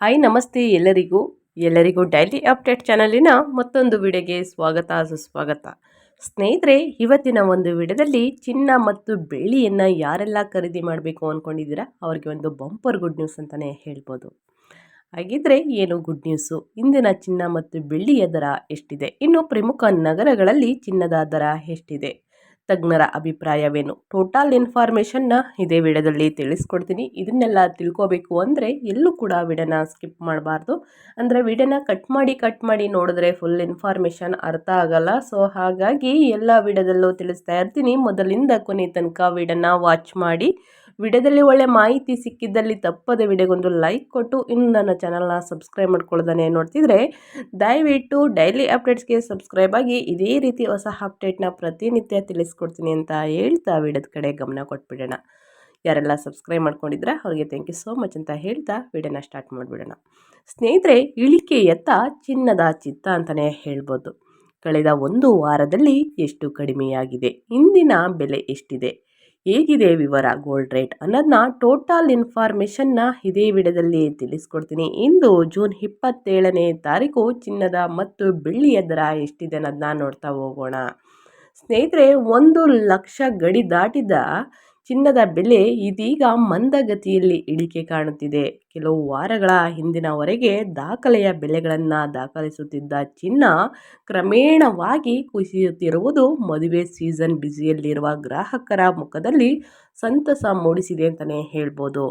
Hi ನಮಸ್ತೆ ಎಲ್ಲರಿಗೂ. ಎಲ್ಲರಿಗೂ ಡೈಲಿ ಅಪ್ಡೇಟ್ ಚಾನಲಿನ ಮತ್ತೊಂದು ವಿಡಿಯೋಗೆ ಸ್ವಾಗತ, ಸುಸ್ವಾಗತ. ಸ್ನೇಹಿತರೆ, ಇವತ್ತಿನ ಒಂದು ವಿಡಿಯೋದಲ್ಲಿ ಚಿನ್ನ ಮತ್ತು ಬೆಳ್ಳಿಯನ್ನು ಯಾರೆಲ್ಲ ಖರೀದಿ ಮಾಡಬೇಕು ಅಂದ್ಕೊಂಡಿದ್ದೀರಾ ಅವ್ರಿಗೆ ಒಂದು ಬಂಪರ್ ಗುಡ್ ನ್ಯೂಸ್ ಅಂತಲೇ ಹೇಳ್ಬೋದು. ಹಾಗಿದ್ರೆ ಏನು ಗುಡ್ ನ್ಯೂಸು ಇಂದಿನ ಚಿನ್ನ ಮತ್ತು ಬೆಳ್ಳಿಯ ದರ ಎಷ್ಟಿದೆ? ಇನ್ನು ಪ್ರಮುಖ ನಗರಗಳಲ್ಲಿ ಚಿನ್ನದ ದರ ಎಷ್ಟಿದೆ? ತಜ್ಞರ ಅಭಿಪ್ರಾಯವೇನು? ಟೋಟಲ್ ಇನ್ಫಾರ್ಮೇಷನ್ನ ಇದೇ ವಿಡಿಯೋದಲ್ಲಿ ತಿಳಿಸ್ಕೊಡ್ತೀನಿ. ಇದನ್ನೆಲ್ಲ ತಿಳ್ಕೋಬೇಕು ಅಂದರೆ ಎಲ್ಲೂ ಕೂಡ ವಿಡಿಯೋನ ಸ್ಕಿಪ್ ಮಾಡಬಾರ್ದು. ಅಂದರೆ ವಿಡಿಯೋನ ಕಟ್ ಮಾಡಿ ಕಟ್ ಮಾಡಿ ನೋಡಿದ್ರೆ ಫುಲ್ ಇನ್ಫಾರ್ಮೇಷನ್ ಅರ್ಥ ಆಗಲ್ಲ. ಸೊ, ಹಾಗಾಗಿ ಎಲ್ಲ ವಿಡಿಯೋದಲ್ಲೂ ತಿಳಿಸ್ತಾ ಇರ್ತೀನಿ. ಮೊದಲಿಂದ ಕೊನೆ ತನಕ ವಿಡಿಯೋನ ವಾಚ್ ಮಾಡಿ. ವಿಡಿಯೋದಲ್ಲಿ ಒಳ್ಳೆ ಮಾಹಿತಿ ಸಿಕ್ಕಿದ್ದಲ್ಲಿ ತಪ್ಪದೆ ವಿಡಿಯೋಗೊಂದು ಲೈಕ್ ಕೊಟ್ಟು, ಇನ್ನು ನನ್ನ ಚಾನಲ್ನ ಸಬ್ಸ್ಕ್ರೈಬ್ ಮಾಡ್ಕೊಳ್ಳೋದನ್ನೇ ನೋಡ್ತಿದ್ರೆ, ದಯವಿಟ್ಟು ಡೈಲಿ ಅಪ್ಡೇಟ್ಸ್ಗೆ ಸಬ್ಸ್ಕ್ರೈಬ್ ಆಗಿ ಇದೇ ರೀತಿ ಹೊಸ ಅಪ್ಡೇಟ್ನ ಪ್ರತಿನಿತ್ಯ ತಿಳಿಸ್ಕೊಡ್ತೀನಿ ಅಂತ ಹೇಳ್ತಾ ವಿಡಿಯೋದ ಕಡೆ ಗಮನ ಕೊಟ್ಬಿಡೋಣ. ಯಾರೆಲ್ಲ ಸಬ್ಸ್ಕ್ರೈಬ್ ಮಾಡ್ಕೊಂಡಿದ್ರೆ ಅವ್ರಿಗೆ ಥ್ಯಾಂಕ್ ಯು ಸೋ ಮಚ್ ಅಂತ ಹೇಳ್ತಾ ವಿಡಿಯೋನ ಸ್ಟಾರ್ಟ್ ಮಾಡಿಬಿಡೋಣ. ಸ್ನೇಹಿತರೆ ಇಳಿಕೆಯತ್ತ ಚಿನ್ನದ ಚಿತ್ತ ಅಂತಲೇ ಹೇಳ್ಬೋದು. ಕಳೆದ ಒಂದು ವಾರದಲ್ಲಿ ಎಷ್ಟು ಕಡಿಮೆಯಾಗಿದೆ, ಇಂದಿನ ಬೆಲೆ ಎಷ್ಟಿದೆ? ಹೇಗಿದೆ ವಿವರ ಗೋಲ್ಡ್ ರೇಟ್ ಅನ್ನೋದನ್ನ ಟೋಟಲ್ ಇನ್ಫಾರ್ಮೇಷನ್ನ ಇದೇ ವಿಡಿಯೋದಲ್ಲಿ ತಿಳಿಸ್ಕೊಡ್ತೀನಿ. ಇಂದು ಜೂನ್ ಇಪ್ಪತ್ತೇಳನೇ ತಾರೀಕು ಚಿನ್ನದ ಮತ್ತು ಬೆಳ್ಳಿಯ ದರ ಎಷ್ಟಿದೆ ಅನ್ನೋದನ್ನ ನೋಡ್ತಾ ಹೋಗೋಣ. ಸ್ನೇಹಿತರೆ, ಒಂದು ಲಕ್ಷ ಗಡಿ ದಾಟಿದ ಚಿನ್ನದ ಬೆಲೆ ಇದೀಗ ಮಂದಗತಿಯಲ್ಲಿ ಇಳಿಕೆ ಕಾಣುತ್ತಿದೆ. ಕೆಲವು ವಾರಗಳ ಹಿಂದಿನವರೆಗೆ ದಾಖಲೆಯ ಬೆಲೆಗಳನ್ನು ದಾಖಲಿಸುತ್ತಿದ್ದ ಚಿನ್ನ ಕ್ರಮೇಣವಾಗಿ ಕುಸಿಯುತ್ತಿರುವುದು ಮದುವೆ ಸೀಸನ್ ಬ್ಯುಸಿಯಲ್ಲಿರುವ ಗ್ರಾಹಕರ ಮುಖದಲ್ಲಿ ಸಂತಸ ಮೂಡಿಸಿದೆ ಅಂತಲೇ ಹೇಳ್ಬೋದು.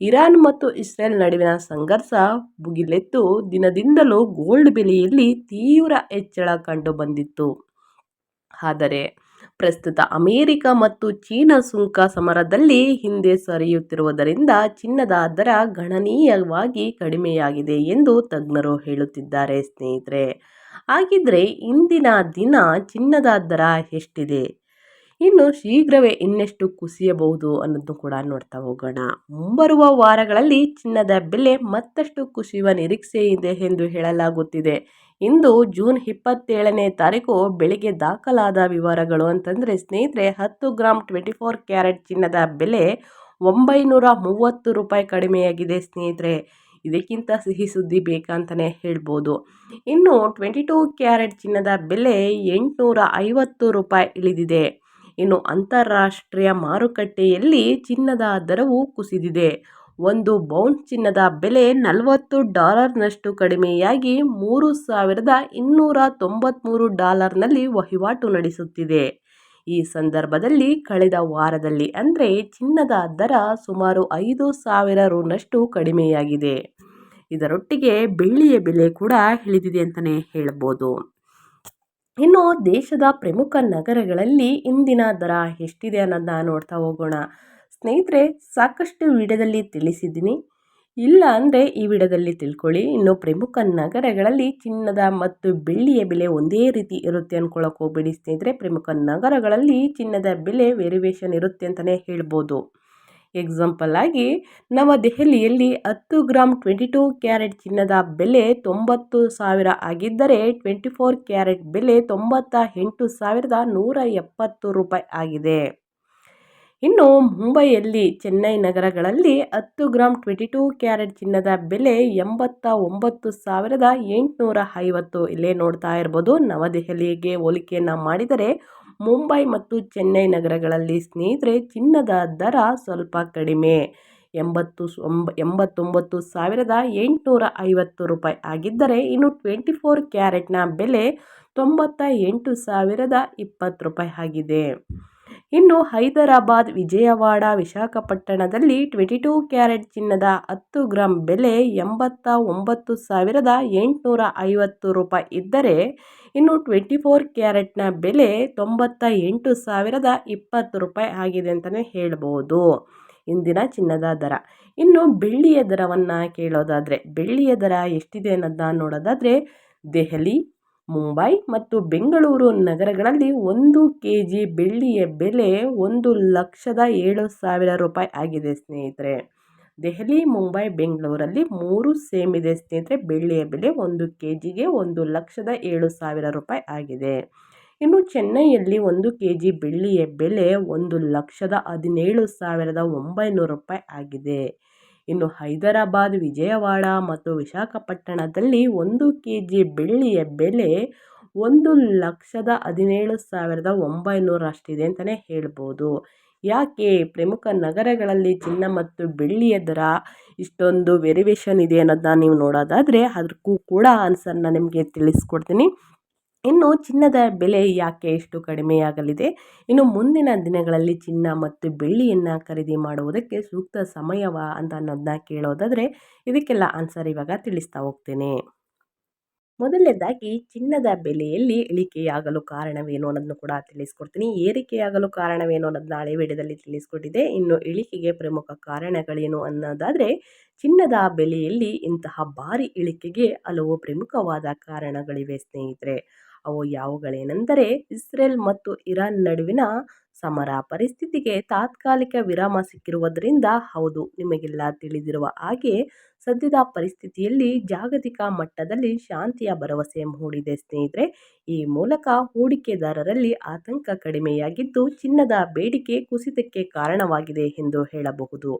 ಇರಾನ್ ಮತ್ತು ಇಸ್ರೇಲ್ ನಡುವಿನ ಸಂಘರ್ಷ ಭುಗಿಲೆತ್ತು ದಿನದಿಂದಲೂ ಗೋಲ್ಡ್ ಬೆಲೆಯಲ್ಲಿ ತೀವ್ರ ಹೆಚ್ಚಳ ಕಂಡುಬಂದಿತ್ತು ಆದರೆ ಪ್ರಸ್ತುತ ಅಮೆರಿಕ ಮತ್ತು ಚೀನಾ ಸುಂಕ ಸಮರದಲ್ಲಿ ಹಿಂದೆ ಸರಿಯುತ್ತಿರುವುದರಿಂದ ಚಿನ್ನದ ದರ ಗಣನೀಯವಾಗಿ ಕಡಿಮೆಯಾಗಿದೆ ಎಂದು ತಜ್ಞರು ಹೇಳುತ್ತಿದ್ದಾರೆ, ಸ್ನೇಹಿತರೆ. ಹಾಗಿದ್ರೆ ಇಂದಿನ ದಿನ ಚಿನ್ನದ ದರ ಎಷ್ಟಿದೆ? ಇನ್ನು ಶೀಘ್ರವೇ ಇನ್ನೆಷ್ಟು ಕುಸಿಯಬಹುದು ಅನ್ನೋದನ್ನು ಕೂಡ ನೋಡ್ತಾ ಹೋಗೋಣ. ಮುಂಬರುವ ವಾರಗಳಲ್ಲಿ ಚಿನ್ನದ ಬೆಲೆ ಮತ್ತಷ್ಟು ಕುಸಿಯುವ ನಿರೀಕ್ಷೆ ಇದೆ ಎಂದು ಹೇಳಲಾಗುತ್ತಿದೆ. ಇಂದು ಜೂನ್ ಇಪ್ಪತ್ತೇಳನೇ ತಾರೀಕು ಬೆಳಿಗ್ಗೆ ದಾಖಲಾದ ವಿವರಗಳು ಅಂತಂದರೆ ಸ್ನೇಹಿತರೆ, ಹತ್ತು ಗ್ರಾಮ್ ಟ್ವೆಂಟಿ ಫೋರ್ ಕ್ಯಾರೆಟ್ ಚಿನ್ನದ ಬೆಲೆ ಒಂಬೈನೂರ ಮೂವತ್ತು ರೂಪಾಯಿ ಕಡಿಮೆಯಾಗಿದೆ ಸ್ನೇಹಿತರೆ. ಇದಕ್ಕಿಂತ ಸಿಹಿ ಸುದ್ದಿ ಬೇಕಂತಲೇ ಹೇಳ್ಬೋದು. ಇನ್ನು ಟ್ವೆಂಟಿ ಟೂ ಕ್ಯಾರೆಟ್ ಚಿನ್ನದ ಬೆಲೆ ಎಂಟುನೂರ ಐವತ್ತು ರೂಪಾಯಿ ಇಳಿದಿದೆ. ಇನ್ನು ಅಂತಾರಾಷ್ಟ್ರೀಯ ಮಾರುಕಟ್ಟೆಯಲ್ಲಿ ಚಿನ್ನದ ದರವು ಕುಸಿದಿದೆ. ಒಂದು ಬೌನ್ಸ್ ಚಿನ್ನದ ಬೆಲೆ ನಲವತ್ತು ಡಾಲರ್ನಷ್ಟು ಕಡಿಮೆಯಾಗಿ ಮೂರು ಸಾವಿರದ ಇನ್ನೂರ ತೊಂಬತ್ತ್ಮೂರು ಡಾಲರ್ನಲ್ಲಿ ವಹಿವಾಟು ನಡೆಸುತ್ತಿದೆ. ಈ ಸಂದರ್ಭದಲ್ಲಿ ಕಳೆದ ವಾರದಲ್ಲಿ ಅಂದರೆ ಚಿನ್ನದ ದರ ಸುಮಾರು ಐದು ಸಾವಿರ ರುನಷ್ಟು ಕಡಿಮೆಯಾಗಿದೆ. ಇದರೊಟ್ಟಿಗೆ ಬೆಳ್ಳಿಯ ಬೆಲೆ ಕೂಡ ಇಳಿದಿದೆ ಅಂತಲೇ ಹೇಳ್ಬೋದು ಇನ್ನು ದೇಶದ ಪ್ರಮುಖ ನಗರಗಳಲ್ಲಿ ಇಂದಿನ ದರ ಎಷ್ಟಿದೆ ಅನ್ನೋದನ್ನ ನೋಡ್ತಾ ಹೋಗೋಣ. ಸ್ನೇಹಿತರೆ, ಸಾಕಷ್ಟು ವಿಡಿಯೋದಲ್ಲಿ ತಿಳಿಸಿದ್ದೀನಿ. ಇಲ್ಲ ಅಂದರೆ ಈ ವಿಡಿಯೋದಲ್ಲಿ ತಿಳ್ಕೊಳ್ಳಿ. ಇನ್ನು ಪ್ರಮುಖ ನಗರಗಳಲ್ಲಿ ಚಿನ್ನದ ಮತ್ತು ಬೆಳ್ಳಿಯ ಬೆಲೆ ಒಂದೇ ರೀತಿ ಇರುತ್ತೆ ಅಂದ್ಕೊಳ್ಳೋಕೆ ಹೋಗ್ಬೇಡಿ ಸ್ನೇಹಿತರೆ. ಪ್ರಮುಖ ನಗರಗಳಲ್ಲಿ ಚಿನ್ನದ ಬೆಲೆ ವೇರಿಯೇಷನ್ ಇರುತ್ತೆ ಅಂತಲೇ ಹೇಳ್ಬೋದು. ಎಕ್ಸಾಂಪಲ್ ಆಗಿ ನವದೆಹಲಿಯಲ್ಲಿ ಹತ್ತು ಗ್ರಾಮ್ ಟ್ವೆಂಟಿ ಟೂ ಕ್ಯಾರೆಟ್ ಚಿನ್ನದ ಬೆಲೆ ತೊಂಬತ್ತು ಸಾವಿರ ಆಗಿದ್ದರೆ, ಟ್ವೆಂಟಿ ಫೋರ್ ಕ್ಯಾರೆಟ್ ಬೆಲೆ ತೊಂಬತ್ತ ಎಂಟು ಸಾವಿರದ ನೂರ ಎಪ್ಪತ್ತು ರೂಪಾಯಿ ಆಗಿದೆ. ಇನ್ನು ಮುಂಬೈಯಲ್ಲಿ ಚೆನ್ನೈ ನಗರಗಳಲ್ಲಿ ಹತ್ತು ಗ್ರಾಮ್ ಟ್ವೆಂಟಿ ಟೂ ಕ್ಯಾರೆಟ್ ಚಿನ್ನದ ಬೆಲೆ ಎಂಬತ್ತ ಒಂಬತ್ತು ಸಾವಿರದ ಎಂಟುನೂರ ಐವತ್ತು ಇಲ್ಲೇ ನೋಡ್ತಾ ಇರ್ಬೋದು. ನವದೆಹಲಿಗೆ ಹೋಲಿಕೆಯನ್ನು ಮಾಡಿದರೆ ಮುಂಬೈ ಮತ್ತು ಚೆನ್ನೈ ನಗರಗಳಲ್ಲಿ ಸ್ನೇಹಿತರೆ ಚಿನ್ನದ ದರ ಸ್ವಲ್ಪ ಕಡಿಮೆ. ಎಂಬತ್ತು ಎಂಬತ್ತೊಂಬತ್ತು ಸಾವಿರದ ಎಂಟುನೂರ ಐವತ್ತು ರೂಪಾಯಿ ಆಗಿದ್ದರೆ ಇನ್ನು ಟ್ವೆಂಟಿ ಫೋರ್ ಕ್ಯಾರೆಟ್ನ ಬೆಲೆ ತೊಂಬತ್ತ ಎಂಟು ಸಾವಿರದ ಇಪ್ಪತ್ತು ರೂಪಾಯಿ ಆಗಿದೆ. ಇನ್ನು ಹೈದರಾಬಾದ್, ವಿಜಯವಾಡ, ವಿಶಾಖಪಟ್ಟಣದಲ್ಲಿ ಟ್ವೆಂಟಿ ಟೂ ಕ್ಯಾರೆಟ್ ಚಿನ್ನದ ಹತ್ತು ಗ್ರಾಂ ಬೆಲೆ ಎಂಬತ್ತ ಒಂಬತ್ತು ಸಾವಿರದ ಎಂಟುನೂರ ಐವತ್ತು ರೂಪಾಯಿ ಇದ್ದರೆ ಇನ್ನು ಟ್ವೆಂಟಿ ಫೋರ್ ಕ್ಯಾರೆಟ್ನ ಬೆಲೆ ತೊಂಬತ್ತ ಎಂಟು ಸಾವಿರದ ಇಪ್ಪತ್ತು ರೂಪಾಯಿ ಆಗಿದೆ ಅಂತಲೇ ಹೇಳ್ಬೋದು. ಇಂದಿನ ಚಿನ್ನದ ದರ. ಇನ್ನು ಬೆಳ್ಳಿಯ ದರವನ್ನು ಕೇಳೋದಾದರೆ, ಬೆಳ್ಳಿಯ ದರ ಎಷ್ಟಿದೆ ಅನ್ನೋದನ್ನ ನೋಡೋದಾದರೆ, ದೆಹಲಿ ಮುಂಬೈ ಮತ್ತು ಬೆಂಗಳೂರು ನಗರಗಳಲ್ಲಿ ಒಂದು ಕೆ ಜಿ ಬೆಳ್ಳಿಯ ಬೆಲೆ ಒಂದು ಲಕ್ಷದ ಏಳು ಸಾವಿರ ರೂಪಾಯಿ ಆಗಿದೆ ಸ್ನೇಹಿತರೆ. ದೆಹಲಿ, ಮುಂಬೈ, ಬೆಂಗಳೂರಲ್ಲಿ ಮೂರು ಸೇಮ್ ಇದೆ ಸ್ನೇಹಿತರೆ. ಬೆಳ್ಳಿಯ ಬೆಲೆ ಒಂದು ಕೆ ಜಿಗೆ ಒಂದು ಲಕ್ಷದ ಏಳು ಸಾವಿರ ರೂಪಾಯಿ ಆಗಿದೆ. ಇನ್ನು ಚೆನ್ನೈಯಲ್ಲಿ ಒಂದು ಕೆ ಜಿ ಬೆಳ್ಳಿಯ ಬೆಲೆ ಒಂದು ಲಕ್ಷದ ಹದಿನೇಳು ಸಾವಿರದ ಒಂಬೈನೂರು ರೂಪಾಯಿ ಆಗಿದೆ. ಇನ್ನು ಹೈದರಾಬಾದ್, ವಿಜಯವಾಡ ಮತ್ತು ವಿಶಾಖಪಟ್ಟಣದಲ್ಲಿ ಒಂದು ಕೆ ಜಿ ಬೆಳ್ಳಿಯ ಬೆಲೆ ಒಂದು ಲಕ್ಷದ ಹದಿನೇಳು ಸಾವಿರದ ಒಂಬೈನೂರಷ್ಟಿದೆ ಅಂತಲೇ ಹೇಳ್ಬೋದು. ಯಾಕೆ? ಪ್ರಮುಖ ನಗರಗಳಲ್ಲಿ ಚಿನ್ನ ಮತ್ತು ಬೆಳ್ಳಿಯ ದರ ಇಷ್ಟೊಂದು ವೆರಿವೇಷನ್ ಇದೆ ಅನ್ನೋದನ್ನ ನೀವು ನೋಡೋದಾದರೆ ಅದಕ್ಕೂ ಕೂಡ ಆನ್ಸರ್ನ ನಿಮಗೆ ತಿಳಿಸ್ಕೊಡ್ತೀನಿ. ಇನ್ನು ಚಿನ್ನದ ಬೆಲೆ ಯಾಕೆ ಇಷ್ಟು ಕಡಿಮೆಯಾಗಲಿದೆ ಇನ್ನು ಮುಂದಿನ ದಿನಗಳಲ್ಲಿ ಚಿನ್ನ ಮತ್ತು ಬೆಳ್ಳಿಯನ್ನು ಖರೀದಿ ಮಾಡುವುದಕ್ಕೆ ಸೂಕ್ತ ಸಮಯವ ಅಂತ ಅನ್ನೋದನ್ನ ಕೇಳೋದಾದರೆ ಇದಕ್ಕೆಲ್ಲ ಆನ್ಸರ್ ಇವಾಗ ತಿಳಿಸ್ತಾ ಹೋಗ್ತೇನೆ. ಮೊದಲನೇದಾಗಿ ಚಿನ್ನದ ಬೆಲೆಯಲ್ಲಿ ಇಳಿಕೆಯಾಗಲು ಕಾರಣವೇನು ಅನ್ನೋದನ್ನು ಕೂಡ ತಿಳಿಸ್ಕೊಡ್ತೀನಿ. ಏರಿಕೆಯಾಗಲು ಕಾರಣವೇನು ಅನ್ನೋದನ್ನ ಹಳೆ ವಿಡಿಯೋದಲ್ಲಿ ತಿಳಿಸ್ಕೊಟ್ಟಿದೆ ಇನ್ನು ಇಳಿಕೆಗೆ ಪ್ರಮುಖ ಕಾರಣಗಳೇನು ಅನ್ನೋದಾದರೆ ಚಿನ್ನದ ಬೆಲೆಯಲ್ಲಿ ಇಂತಹ ಭಾರಿ ಇಳಿಕೆಗೆ ಹಲವು ಪ್ರಮುಖವಾದ ಕಾರಣಗಳಿವೆ ಸ್ನೇಹಿತರೆ. ಅವು ಯಾವುಗಳೇನೆಂದರೆ ಇಸ್ರೇಲ್ ಮತ್ತು ಇರಾನ್ ನಡುವಿನ ಸಮರ ಪರಿಸ್ಥಿತಿಗೆ ತಾತ್ಕಾಲಿಕ ವಿರಾಮ ಸಿಕ್ಕಿರುವುದರಿಂದ ಹೌದು, ನಿಮಗೆಲ್ಲ ತಿಳಿದಿರುವ ಹಾಗೆ ಸದ್ಯದ ಪರಿಸ್ಥಿತಿಯಲ್ಲಿ ಜಾಗತಿಕ ಮಟ್ಟದಲ್ಲಿ ಶಾಂತಿಯ ಭರವಸೆ ಮೂಡಿದೆ ಸ್ನೇಹಿತರೆ. ಈ ಮೂಲಕ ಹೂಡಿಕೆದಾರರಲ್ಲಿ ಆತಂಕ ಕಡಿಮೆಯಾಗಿದ್ದು ಚಿನ್ನದ ಬೇಡಿಕೆ ಕುಸಿತಕ್ಕೆ ಕಾರಣವಾಗಿದೆ ಎಂದು ಹೇಳಬಹುದು.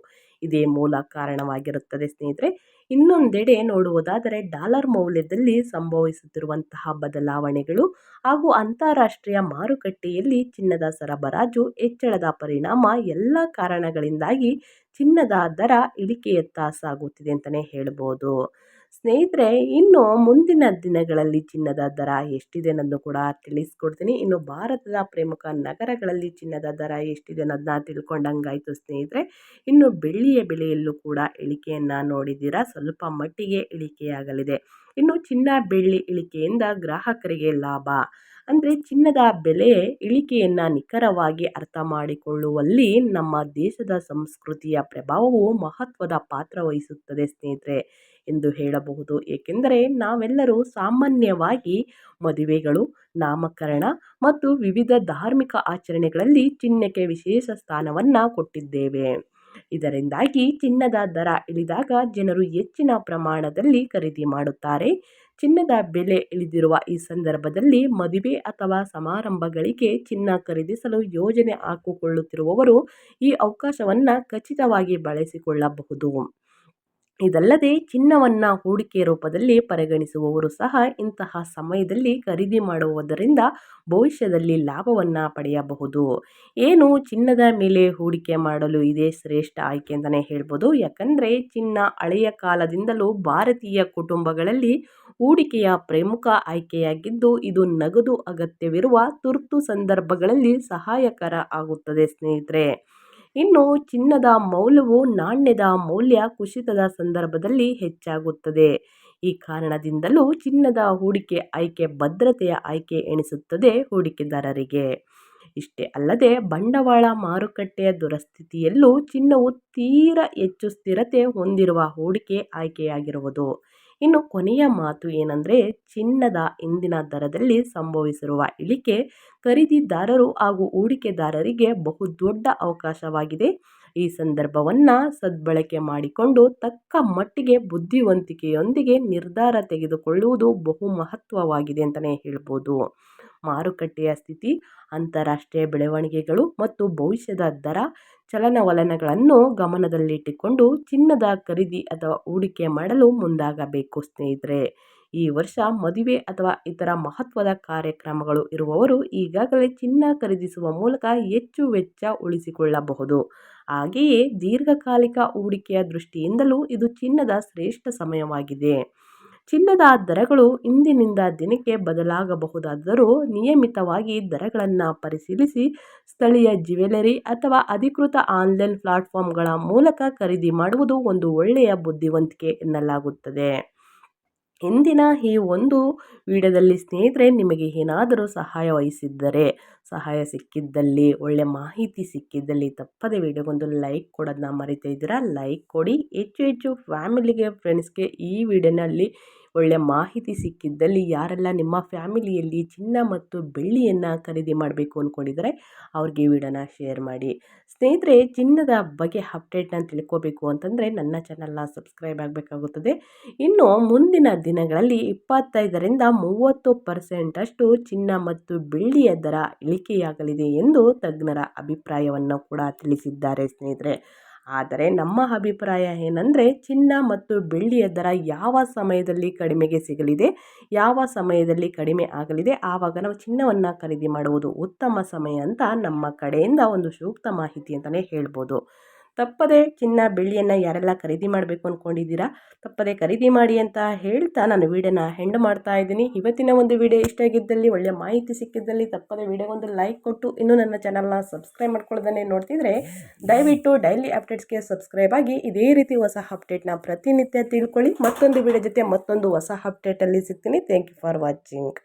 ಇದೇ ಮೂಲ ಕಾರಣವಾಗಿರುತ್ತದೆ, ಸ್ನೇಹಿತರೆ. ಇನ್ನೊಂದೆಡೆ ನೋಡುವುದಾದರೆ, ಡಾಲರ್ ಮೌಲ್ಯದಲ್ಲಿ ಸಂಭವಿಸುತ್ತಿರುವಂತಹ ಬದಲಾವಣೆಗಳು ಹಾಗೂ ಅಂತಾರಾಷ್ಟ್ರೀಯ ಮಾರುಕಟ್ಟೆಯಲ್ಲಿ ಚಿನ್ನದ ಸರಬರಾಜು ಹೆಚ್ಚಳದ ಪರಿಣಾಮ ಎಲ್ಲ ಕಾರಣಗಳಿಂದಾಗಿ ಚಿನ್ನದ ದರ ಇಳಿಕೆಯತ್ತ ಸಾಗುತ್ತಿದೆ ಅಂತಲೇ ಹೇಳ್ಬೋದು. ಸ್ನೇಹಿತರೆ, ಇನ್ನು ಮುಂದಿನ ದಿನಗಳಲ್ಲಿ ಚಿನ್ನದ ದರ ಎಷ್ಟಿದೆ ಅನ್ನೋದು ಕೂಡ ತಿಳಿಸ್ಕೊಡ್ತೀನಿ. ಇನ್ನು ಭಾರತದ ಪ್ರಮುಖ ನಗರಗಳಲ್ಲಿ ಚಿನ್ನದ ದರ ಎಷ್ಟಿದೆ ಅನ್ನೋದನ್ನ ತಿಳ್ಕೊಂಡಂಗಾಯಿತು ಸ್ನೇಹಿತರೆ. ಇನ್ನು ಬೆಳ್ಳಿಯ ಬೆಲೆಯಲ್ಲೂ ಕೂಡ ಇಳಿಕೆಯನ್ನು ನೋಡಿದ್ದೀರಾ? ಸ್ವಲ್ಪ ಮಟ್ಟಿಗೆ ಇಳಿಕೆಯಾಗಲಿದೆ. ಇನ್ನು ಚಿನ್ನ ಬೆಳ್ಳಿ ಇಳಿಕೆಯಿಂದ ಗ್ರಾಹಕರಿಗೆ ಲಾಭ. ಅಂದರೆ ಚಿನ್ನದ ಬೆಲೆ ಇಳಿಕೆಯನ್ನು ನಿಖರವಾಗಿ ಅರ್ಥ ಮಾಡಿಕೊಳ್ಳುವಲ್ಲಿ ನಮ್ಮ ದೇಶದ ಸಂಸ್ಕೃತಿಯ ಪ್ರಭಾವವು ಮಹತ್ವದ ಪಾತ್ರ ವಹಿಸುತ್ತದೆ ಸ್ನೇಹಿತರೆ ಎಂದು ಹೇಳಬಹುದು. ಏಕೆಂದರೆ ನಾವೆಲ್ಲರೂ ಸಾಮಾನ್ಯವಾಗಿ ಮದುವೆಗಳು, ನಾಮಕರಣ ಮತ್ತು ವಿವಿಧ ಧಾರ್ಮಿಕ ಆಚರಣೆಗಳಲ್ಲಿ ಚಿನ್ನಕ್ಕೆ ವಿಶೇಷ ಸ್ಥಾನವನ್ನು ಕೊಟ್ಟಿದ್ದೇವೆ. ಇದರಿಂದಾಗಿ ಚಿನ್ನದ ದರ ಇಳಿದಾಗ ಜನರು ಹೆಚ್ಚಿನ ಪ್ರಮಾಣದಲ್ಲಿ ಖರೀದಿ ಮಾಡುತ್ತಾರೆ. ಚಿನ್ನದ ಬೆಲೆ ಇಳಿದಿರುವ ಈ ಸಂದರ್ಭದಲ್ಲಿ ಮದುವೆ ಅಥವಾ ಸಮಾರಂಭಗಳಿಗೆ ಚಿನ್ನ ಖರೀದಿಸಲು ಯೋಜನೆ ಹಾಕಿಕೊಳ್ಳುತ್ತಿರುವವರು ಈ ಅವಕಾಶವನ್ನು ಖಚಿತವಾಗಿ ಬಳಸಿಕೊಳ್ಳಬಹುದು. ಇದಲ್ಲದೆ ಚಿನ್ನವನ್ನು ಹೂಡಿಕೆ ರೂಪದಲ್ಲಿ ಪರಿಗಣಿಸುವವರು ಸಹ ಇಂತಹ ಸಮಯದಲ್ಲಿ ಖರೀದಿ ಮಾಡುವುದರಿಂದ ಭವಿಷ್ಯದಲ್ಲಿ ಲಾಭವನ್ನು ಪಡೆಯಬಹುದು. ಏನು ಚಿನ್ನದ ಮೇಲೆ ಹೂಡಿಕೆ ಮಾಡಲು ಇದೇ ಶ್ರೇಷ್ಠ ಆಯ್ಕೆ ಅಂತಲೇ ಹೇಳ್ಬೋದು. ಯಾಕಂದರೆ ಚಿನ್ನ ಹಳೆಯ ಕಾಲದಿಂದಲೂ ಭಾರತೀಯ ಕುಟುಂಬಗಳಲ್ಲಿ ಹೂಡಿಕೆಯ ಪ್ರಮುಖ ಆಯ್ಕೆಯಾಗಿದ್ದು, ಇದು ನಗದು ಅಗತ್ಯವಿರುವ ತುರ್ತು ಸಂದರ್ಭಗಳಲ್ಲಿ ಸಹಾಯಕರ ಆಗುತ್ತದೆ ಸ್ನೇಹಿತರೆ. ಇನ್ನು ಚಿನ್ನದ ಮೌಲ್ಯವು ನಾಣ್ಯದ ಮೌಲ್ಯ ಕುಸಿತದ ಸಂದರ್ಭದಲ್ಲಿ ಹೆಚ್ಚಾಗುತ್ತದೆ. ಈ ಕಾರಣದಿಂದಲೂ ಚಿನ್ನದ ಹೂಡಿಕೆ ಆಯ್ಕೆ ಭದ್ರತೆಯ ಆಯ್ಕೆ ಎಣಿಸುತ್ತದೆ ಹೂಡಿಕೆದಾರರಿಗೆ. ಇಷ್ಟೇ ಅಲ್ಲದೆ ಬಂಡವಾಳ ಮಾರುಕಟ್ಟೆಯ ದುರಸ್ಥಿತಿಯಲ್ಲೂ ಚಿನ್ನವು ತೀರ ಹೆಚ್ಚು ಸ್ಥಿರತೆ ಹೊಂದಿರುವ ಹೂಡಿಕೆ ಆಯ್ಕೆಯಾಗಿರುವುದು. ಇನ್ನು ಕೊನೆಯ ಮಾತು ಏನಂದರೆ ಚಿನ್ನದ ಇಂದಿನ ದರದಲ್ಲಿ ಸಂಭವಿಸಿರುವ ಇಳಿಕೆ ಖರೀದಿದಾರರು ಹಾಗೂ ಹೂಡಿಕೆದಾರರಿಗೆ ಬಹುದೊಡ್ಡ ಅವಕಾಶವಾಗಿದೆ. ಈ ಸಂದರ್ಭವನ್ನು ಸದ್ಬಳಕೆ ಮಾಡಿಕೊಂಡು ತಕ್ಕ ಮಟ್ಟಿಗೆ ಬುದ್ಧಿವಂತಿಕೆಯೊಂದಿಗೆ ನಿರ್ಧಾರ ತೆಗೆದುಕೊಳ್ಳುವುದು ಬಹು ಮಹತ್ವವಾಗಿದೆ ಅಂತಲೇ ಹೇಳ್ಬೋದು. ಮಾರುಕಟ್ಟೆಯ ಸ್ಥಿತಿ, ಅಂತಾರಾಷ್ಟ್ರೀಯ ಬೆಳವಣಿಗೆಗಳು ಮತ್ತು ಭವಿಷ್ಯದ ದರ, ಚಲನವಲನಗಳನ್ನು ಗಮನದಲ್ಲಿಟ್ಟುಕೊಂಡು ಚಿನ್ನದ ಖರೀದಿ ಅಥವಾ ಹೂಡಿಕೆ ಮಾಡಲು ಮುಂದಾಗಬೇಕು ಸ್ನೇಹಿತರೆ. ಈ ವರ್ಷ ಮದುವೆ ಅಥವಾ ಇತರ ಮಹತ್ವದ ಕಾರ್ಯಕ್ರಮಗಳು ಇರುವವರು ಈಗಾಗಲೇ ಚಿನ್ನ ಖರೀದಿಸುವ ಮೂಲಕ ಹೆಚ್ಚು ವೆಚ್ಚ ಉಳಿಸಿಕೊಳ್ಳಬಹುದು. ಹಾಗೆಯೇ ದೀರ್ಘಕಾಲಿಕ ಹೂಡಿಕೆಯ ದೃಷ್ಟಿಯಿಂದಲೂ ಇದು ಚಿನ್ನದ ಶ್ರೇಷ್ಠ ಸಮಯವಾಗಿದೆ. ಚಿನ್ನದ ದರಗಳು ಇಂದಿನಿಂದ ದಿನಕ್ಕೆ ಬದಲಾಗಬಹುದಾದರೂ ನಿಯಮಿತವಾಗಿ ದರಗಳನ್ನು ಪರಿಶೀಲಿಸಿ ಸ್ಥಳೀಯ ಜ್ಯುವೆಲರಿ ಅಥವಾ ಅಧಿಕೃತ ಆನ್ಲೈನ್ ಪ್ಲಾಟ್ಫಾರ್ಮ್ಗಳ ಮೂಲಕ ಖರೀದಿ ಮಾಡುವುದು ಒಂದು ಒಳ್ಳೆಯ ಬುದ್ಧಿವಂತಿಕೆ ಎನ್ನಲಾಗುತ್ತದೆ. ಇಂದಿನ ಈ ಒಂದು ವಿಡಿಯೋದಲ್ಲಿ ಸ್ನೇಹಿತರೆ, ನಿಮಗೆ ಏನಾದರೂ ಸಹಾಯ ವಹಿಸಿದ್ದರೆ, ಸಹಾಯ ಸಿಕ್ಕಿದ್ದಲ್ಲಿ, ಒಳ್ಳೆ ಮಾಹಿತಿ ಸಿಕ್ಕಿದ್ದಲ್ಲಿ ತಪ್ಪದೆ ವಿಡಿಯೋಗೊಂದು ಲೈಕ್ ಕೊಡೋದನ್ನ ಮರಿತಾ ಇದ್ದೀರಾ? ಲೈಕ್ ಕೊಡಿ. ಹೆಚ್ಚು ಹೆಚ್ಚು ಫ್ಯಾಮಿಲಿಗೆ, ಫ್ರೆಂಡ್ಸ್ಗೆ ಈ ವಿಡಿಯೋನಲ್ಲಿ ಒಳ್ಳೆ ಮಾಹಿತಿ ಸಿಕ್ಕಿದ್ದಲ್ಲಿ ಯಾರೆಲ್ಲ ನಿಮ್ಮ ಫ್ಯಾಮಿಲಿಯಲ್ಲಿ ಚಿನ್ನ ಮತ್ತು ಬೆಳ್ಳಿಯನ್ನು ಖರೀದಿ ಮಾಡಬೇಕು ಅಂದ್ಕೊಂಡಿದ್ದಾರೆ ಅವ್ರಿಗೆ ಈ ವಿಡಿಯೋನ ಶೇರ್ ಮಾಡಿ. ಸ್ನೇಹಿತರೆ, ಚಿನ್ನದ ಬಗ್ಗೆ ಅಪ್ಡೇಟ್ನ ತಿಳ್ಕೋಬೇಕು ಅಂತಂದರೆ ನನ್ನ ಚಾನಲ್ನ ಸಬ್ಸ್ಕ್ರೈಬ್ ಆಗಬೇಕಾಗುತ್ತದೆ. ಇನ್ನು ಮುಂದಿನ ದಿನಗಳಲ್ಲಿ ಇಪ್ಪತ್ತೈದರಿಂದ ಮೂವತ್ತು ಪರ್ಸೆಂಟಷ್ಟು ಚಿನ್ನ ಮತ್ತು ಬೆಳ್ಳಿಯ ದರ ಇಳಿಕೆಯಾಗಲಿದೆ ಎಂದು ತಜ್ಞರ ಅಭಿಪ್ರಾಯವನ್ನು ಕೂಡ ತಿಳಿಸಿದ್ದಾರೆ ಸ್ನೇಹಿತರೆ. ಆದರೆ ನಮ್ಮ ಅಭಿಪ್ರಾಯ ಏನಂದರೆ, ಚಿನ್ನ ಮತ್ತು ಬೆಳ್ಳಿಯ ದರ ಯಾವ ಸಮಯದಲ್ಲಿ ಕಡಿಮೆಗೆ ಸಿಗಲಿದೆ, ಯಾವ ಸಮಯದಲ್ಲಿ ಕಡಿಮೆ ಆಗಲಿದೆ, ಆವಾಗ ನಾವು ಚಿನ್ನವನ್ನು ಖರೀದಿ ಮಾಡುವುದು ಉತ್ತಮ ಸಮಯ ಅಂತ ನಮ್ಮ ಕಡೆಯಿಂದ ಒಂದು ಸೂಕ್ತ ಮಾಹಿತಿ ಅಂತಲೇ ಹೇಳ್ಬೋದು. ತಪ್ಪದೆ ಚಿನ್ನ ಬೆಳ್ಳಿಯನ್ನು ಯಾರೆಲ್ಲ ಖರೀದಿ ಮಾಡಬೇಕು ಅಂದ್ಕೊಂಡಿದ್ದೀರಾ ತಪ್ಪದೆ ಖರೀದಿ ಮಾಡಿ ಅಂತ ಹೇಳ್ತಾ ನಾನು ವೀಡಿಯೋನ ಹೆಂಡ್ ಮಾಡ್ತಾ ಇದ್ದೀನಿ. ಇವತ್ತಿನ ಒಂದು ವಿಡಿಯೋ ಇಷ್ಟ ಆಗಿದ್ದಲ್ಲಿ ಒಳ್ಳೆಯ ಮಾಹಿತಿ ಸಿಕ್ಕಿದ್ದಲ್ಲಿ ತಪ್ಪದೆ ವಿಡಿಯೋಗೊಂದು ಲೈಕ್ ಕೊಟ್ಟು, ಇನ್ನೂ ನನ್ನ ಚಾನಲ್ನ ಸಬ್ಸ್ಕ್ರೈಬ್ ಮಾಡ್ಕೊಳ್ಳೋದನ್ನೇ ನೋಡ್ತಿದ್ರೆ, ದಯವಿಟ್ಟು ಡೈಲಿ ಅಪ್ಡೇಟ್ಸ್ಗೆ ಸಬ್ಸ್ಕ್ರೈಬ್ ಆಗಿ, ಇದೇ ರೀತಿ ಹೊಸ ಅಪ್ಡೇಟ್ನ ಪ್ರತಿನಿತ್ಯ ತಿಳ್ಕೊಳ್ಳಿ. ಮತ್ತೊಂದು ವಿಡಿಯೋ ಜೊತೆ ಮತ್ತೊಂದು ಹೊಸ ಅಪ್ಡೇಟಲ್ಲಿ ಸಿಗ್ತೀನಿ. Thank you for watching